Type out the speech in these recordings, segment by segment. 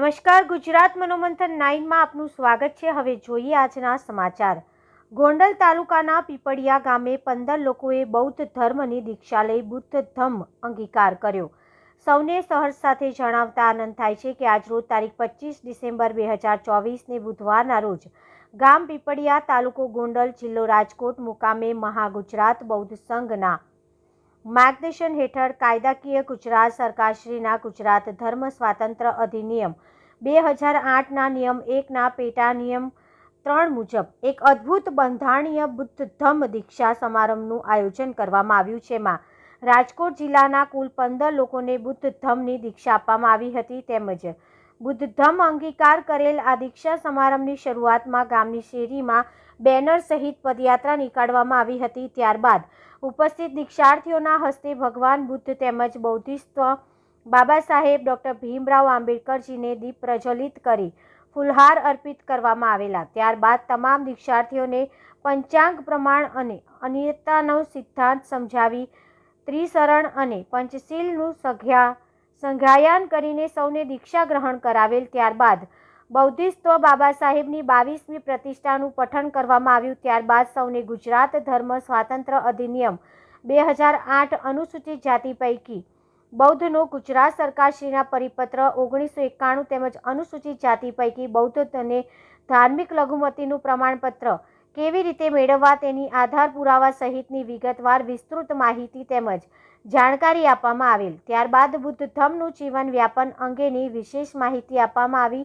નમસ્કાર, ગુજરાત મનોમંથન નાઇનમાં આપનું સ્વાગત છે. હવે જોઈએ આજના સમાચાર. ગોંડલ તાલુકાના પીપળિયા ગામે પંદર લોકોએ બૌદ્ધ ધર્મની દીક્ષા લઈ બુદ્ધ ધમ્મ અંગીકાર કર્યો. સૌને સહર્ષ સાથે જણાવતા આનંદ થાય છે કે આજરોજ તારીખ પચીસ ડિસેમ્બર બે હજાર ચોવીસને બુધવારના રોજ ગામ પીપળિયા તાલુકો ગોંડલ જિલ્લો રાજકોટ મુકામે મહાગુજરાત બૌદ્ધ સંઘના માર્ગદર્શન હેઠળ કાયદાકીય ગુજરાત સરકારશ્રીના ગુજરાત ધર્મ સ્વાતંત્ર્ય અધિનિયમ બે હજાર આઠના નિયમ એકના પેટા નિયમ ત્રણ મુજબ એક અદ્ભુત બંધારણીય બુદ્ધ ધમ્મ દીક્ષા સમારંભનું આયોજન કરવામાં આવ્યું છે. એમાં રાજકોટ જિલ્લાના કુલ પંદર લોકોને બુદ્ધ ધમ્મની દીક્ષા આપવામાં આવી હતી તેમજ બુદ્ધ ધમ અંગીકાર કરેલ આ દીક્ષા સમારંભની શરૂઆતમાં ગામની શેરીમાં બેનર સહિત પદયાત્રા નીકાળવામાં આવી હતી. ત્યારબાદ ઉપસ્થિત દીક્ષાર્થીઓના હસ્તે ભગવાન બુદ્ધ તેમજ બૌદ્ધિસ્ત બાબા સાહેબ ડૉક્ટર ભીમરાવ આંબેડકરજીને દીપ પ્રજ્વલિત કરી ફુલહાર અર્પિત કરવામાં આવેલા. ત્યારબાદ તમામ દીક્ષાર્થીઓને પંચાંગ પ્રમાણ અને અનિયતાનો સિદ્ધાંત સમજાવી ત્રિસરણ અને પંચશીલનું સંજ્ઞા સંજ્ઞાયન કરીને સૌને દીક્ષા ગ્રહણ કરાવેલ ત્યારબાદ બૌદ્ધિસ્તો બાબા સાહેબની બાવીસમી પ્રતિષ્ઠાનું પઠન કરવામાં આવ્યું ત્યારબાદ સૌને ગુજરાત ધર્મ સ્વાતંત્ર્ય અધિનિયમ બે હજાર આઠ અનુસૂચિત જાતિ પૈકી બૌદ્ધનો ગુજરાત સરકારશ્રીના પરિપત્ર ઓગણીસો એકાણું તેમજ અનુસૂચિત જાતિ પૈકી બૌદ્ધ અને ધાર્મિક લઘુમતીનું પ્રમાણપત્ર કેવી રીતે મેળવવા તેની આધાર પુરાવા સહિતની વિગતવાર વિસ્તૃત માહિતી તેમજ જાણકારી આપવામાં આવેલ. ત્યારબાદ બુદ્ધ ધમનું જીવન વ્યાપન અંગેની વિશેષ માહિતી આપવામાં આવી.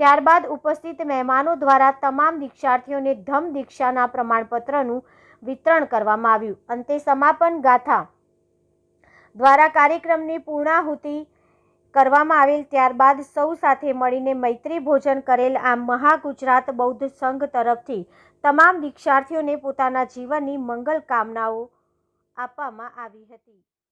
ત્યારબાદ ઉપસ્થિત મહેમાનો દ્વારા તમામ દીક્ષાર્થીઓને ધમ દીક્ષાના પ્રમાણપત્રનું વિતરણ કરવામાં આવ્યું. અંતે સમાપન ગાથા દ્વારા કાર્યક્રમની પૂર્ણાહુતિ કરવામાં આવેલ ત્યારબાદ સૌ સાથે મળીને મૈત્રી ભોજન કરેલ આમ મહાગુજરાત બૌદ્ધ સંઘ તરફથી તમામ દીક્ષાર્થીઓને પોતાના જીવનની મંગલ કામનાઓ આપવામાં આવી હતી.